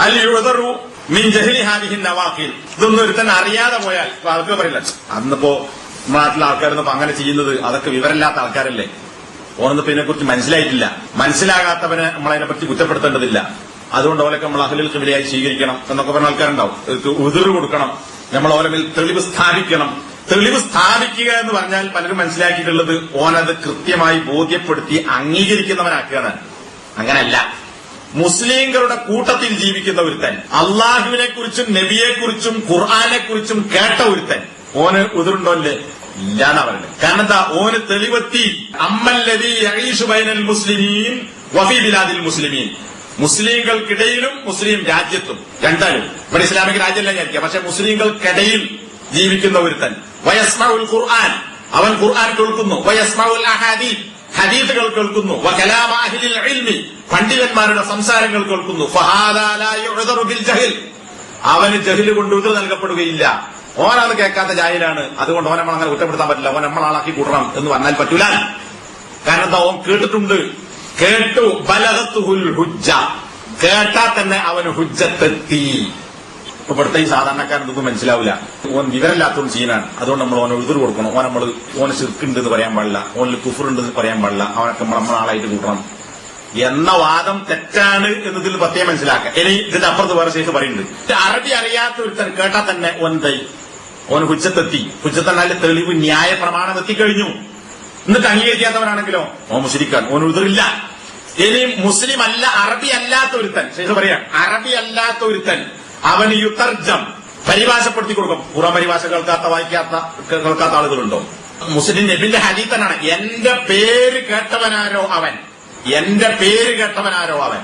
അൽ യുഴതറു മിൻ ജഹലി ഹാദിഹിൻ നവാഖിൽ. ഇതൊന്നും ഒരുത്തൻ അറിയാതെ പോയാൽ ആൾക്കാർ പറയില്ല. അന്നിപ്പോ നാട്ടിലെ ആൾക്കാരൊന്നും അങ്ങനെ ചെയ്യുന്നത് അതൊക്കെ വിവരമില്ലാത്ത ആൾക്കാരല്ലേ? ഓനൊന്നും ഇതിനെ കുറിച്ച് മനസ്സിലായിട്ടില്ല. മനസ്സിലാകാത്തവനെ നമ്മളതിനെ പറ്റി കുറ്റപ്പെടുത്തേണ്ടതില്ല. അതുകൊണ്ട് ഓലൊക്കെ നമ്മൾ അഹലിൽ കിബിലയായി സ്വീകരിക്കണം എന്നൊക്കെ പറഞ്ഞ ആൾക്കാരുണ്ടാവും. ഉതിർ കൊടുക്കണം. നമ്മൾ ഓലമിൽ തെളിവ് സ്ഥാപിക്കണം. തെളിവ് സ്ഥാപിക്കുക എന്ന് പറഞ്ഞാൽ പലരും മനസ്സിലാക്കിയിട്ടുള്ളത് ഓനത് കൃത്യമായി ബോധ്യപ്പെടുത്തി അംഗീകരിക്കുന്നവനാക്കുകയാണ്. അങ്ങനല്ല. മുസ്ലിങ്ങളുടെ കൂട്ടത്തിൽ ജീവിക്കുന്ന ഒരുത്തൻ. അള്ളാഹുവിനെ കുറിച്ചും നബിയെക്കുറിച്ചും ഖുർആാനെ കുറിച്ചും കേട്ട ഒരുത്തൻ. ഓന് ഉതിരുണ്ടോല്ലേ ഇല്ലാന്ന് പറയുന്നത്. കാരണം എന്താ? ഓന് തെളിവെത്തി. അമ്മല്ലതിൽ മുസ്ലിമീൻ വഫി ബിലാദിൽ മുസ്ലിമീൻ. മുസ്ലിങ്ങൾക്കിടയിലും മുസ്ലിം രാജ്യത്തും. രണ്ടാലും. ഇവിടെ ഇസ്ലാമിക രാജ്യമല്ല വിചാരിക്കുക. പക്ഷെ മുസ്ലിങ്ങൾക്കിടയിൽ ജീവിക്കുന്ന ഒരുത്തൻ. വയസ്മഉൽ ഖുർആൻ. അവൻ ഖുർആൻ കേൾക്കുന്നു. വയസ്മഉൽ അഹാദീദ് ഹദീദുകൾ കേൾക്കുന്നു. പണ്ഡിതന്മാരുടെ സംസാരങ്ങൾ കേൾക്കുന്നു. അവന് ജഹിൽ കൊണ്ട് ഉതിർ നൽകപ്പെടുകയില്ല. ഓനത് കേൾക്കാത്ത ജാഹിലാണ്. അതുകൊണ്ട് ഓനെ നമ്മൾ അങ്ങനെ കുറ്റപ്പെടുത്താൻ പറ്റില്ല. ഓൻ നമ്മളാളാക്കി കൂട്ടണം എന്ന് പറഞ്ഞാൽ പറ്റൂല. കാരണം എന്താ? ഓൻ കേട്ടിട്ടുണ്ട്. കേട്ടു ബലഹത്തുഹുൽ ഹുജ്ജ. കേട്ടാ തന്നെ അവന് ഹുജ്ജത്തെത്തി. ഇവിടുത്തെ ഈ സാധാരണക്കാരനൊന്നും മനസ്സിലാവില്ല. ഓൻ വിവരമില്ലാത്തവൻ സീനാണ്. അതുകൊണ്ട് നമ്മൾ ഓനെ ഉതിർ കൊടുക്കണം. ഓൻ നമ്മൾ ഓന് ശിർക്കുണ്ട് എന്ന് പറയാൻ പാടില്ല. ഓനിൽ കുഫറുണ്ട് എന്ന് പറയാൻ പാടില്ല. അവനൊക്കെ നമ്മൾ നമ്മളാളായിട്ട് കൂട്ടണം. എന്ന വാദം തെറ്റാണ് എന്നതിൽ പ്രത്യേകം മനസ്സിലാക്കുക ഇനി ഇതിന്റെ അപ്പുറത്ത് വേറെ ശേഷം പറയുന്നുണ്ട്. അറബി അറിയാത്ത ഒരുത്തൻ കേട്ടാൽ തന്നെ ഓൻ ഓന് ഹുജ്ജത്തെത്തി. ഹുജ്ജത്തെന്നാൽ തെളിവ് ന്യായ പ്രമാണം എത്തിക്കഴിഞ്ഞു. എന്നിട്ട് അംഗീകരിക്കാത്തവനാണെങ്കിലോ? ഓ മുസ്ലിക്കാൻ ഓൻ ഉതിറില്ല ഇനി മുസ്ലിം അല്ല അറബി അല്ലാത്ത ഒരുത്തൻ. ശേഷം പറയാം അറബി അല്ലാത്ത ഒരുത്തൻ. അവന് യുത്തർജം പരിഭാഷപ്പെടുത്തി കൊടുക്കും. ഖുറാൻ പരിഭാഷ കേൾക്കാത്ത വായിക്കാത്ത കേൾക്കാത്ത ആളുകളുണ്ടോ? മുസ്ലിം നബിന്റെ ഹദീത്തനാണ് എന്റെ പേര് കേട്ടവനാരോ അവൻ? എന്റെ പേര് കേട്ടവനാരോ അവൻ?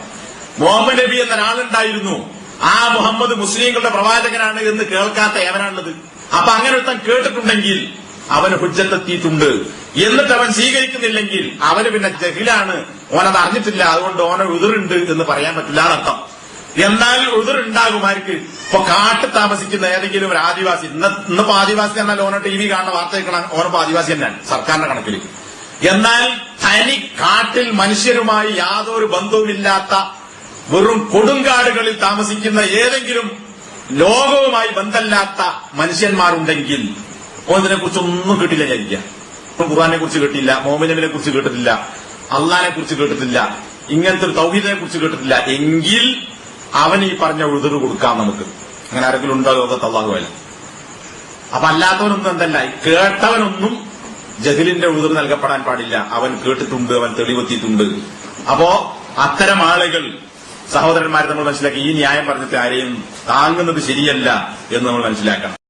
മുഹമ്മദ് നബി എന്ന ഒരാളുണ്ടായിരുന്നു ആ മുഹമ്മദ് മുസ്ലിങ്ങളുടെ പ്രവാചകനാണ് എന്ന് കേൾക്കാത്ത എവനാണുള്ളത്? അപ്പൊ അങ്ങനെ ഒരുത്തൻ കേട്ടിട്ടുണ്ടെങ്കിൽ അവന് ഹുജ്ജത്തെത്തിയിട്ടുണ്ട്. എന്നിട്ട് അവൻ സ്വീകരിക്കുന്നില്ലെങ്കിൽ അവന് പിന്നെ ജഹിലാണ്. ഓനത് അറിഞ്ഞിട്ടില്ല. അതുകൊണ്ട് ഓനെ ഉതിറുണ്ട് എന്ന് പറയാൻ പറ്റില്ല എന്നർത്ഥം. എന്നാൽ ഉതിറുണ്ടാകുമാർക്ക് ഇപ്പൊ കാട്ടിൽ താമസിക്കുന്ന ഏതെങ്കിലും ഒരു ആദിവാസി ഇന്ന് ഇന്നിപ്പോ ആദിവാസി എന്നാൽ ഓനോ ടി വി കാണുന്ന വാർത്ത കാണാൻ ഓനപ്പോ ആദിവാസി തന്നെയാണ് സർക്കാരിന്റെ കണക്കിൽ എന്നാൽ തനി കാട്ടിൽ മനുഷ്യരുമായി യാതൊരു ബന്ധവുമില്ലാത്ത വെറും കൊടുങ്കാടുകളിൽ താമസിക്കുന്ന ഏതെങ്കിലും ലോകവുമായി ബന്ധമില്ലാത്ത മനുഷ്യന്മാരുണ്ടെങ്കിൽ ഓതിനെ കുറിച്ചൊന്നും കേട്ടില്ല വിചാരിക്കുക ഖുർആാനെ കുറിച്ച് കേട്ടില്ല മോമിനബിനെ കുറിച്ച് കേട്ടിട്ടില്ല അള്ളാനെ കുറിച്ച് കേട്ടിട്ടില്ല ഇങ്ങനത്തെ ഒരു തൗഹീദിനെ കുറിച്ച് കേട്ടിട്ടില്ല. എങ്കിൽ അവൻ ഈ പറഞ്ഞ ഉഴുതു കൊടുക്കാം നമുക്ക്. അങ്ങനെ ആരെങ്കിലും ഉണ്ടോ ലോകത്ത് അള്ളാഹു അല്ല അപ്പൊ അല്ലാത്തവനൊന്നും എന്തല്ല കേട്ടവനൊന്നും ജഹിലിന്റെ ഉതിർ നൽകപ്പെടാൻ പാടില്ല. അവൻ കേട്ടിട്ടുണ്ട് അവൻ തെളിവെത്തിയിട്ടുണ്ട്. അപ്പോ അത്തരം ആളുകൾ സഹോദരന്മാരെ നമ്മൾ മനസ്സിലാക്കി ഈ ന്യായം പറഞ്ഞിട്ട് ആരെയും താങ്ങുന്നത് ശരിയല്ല എന്ന് നമ്മൾ മനസ്സിലാക്കണം.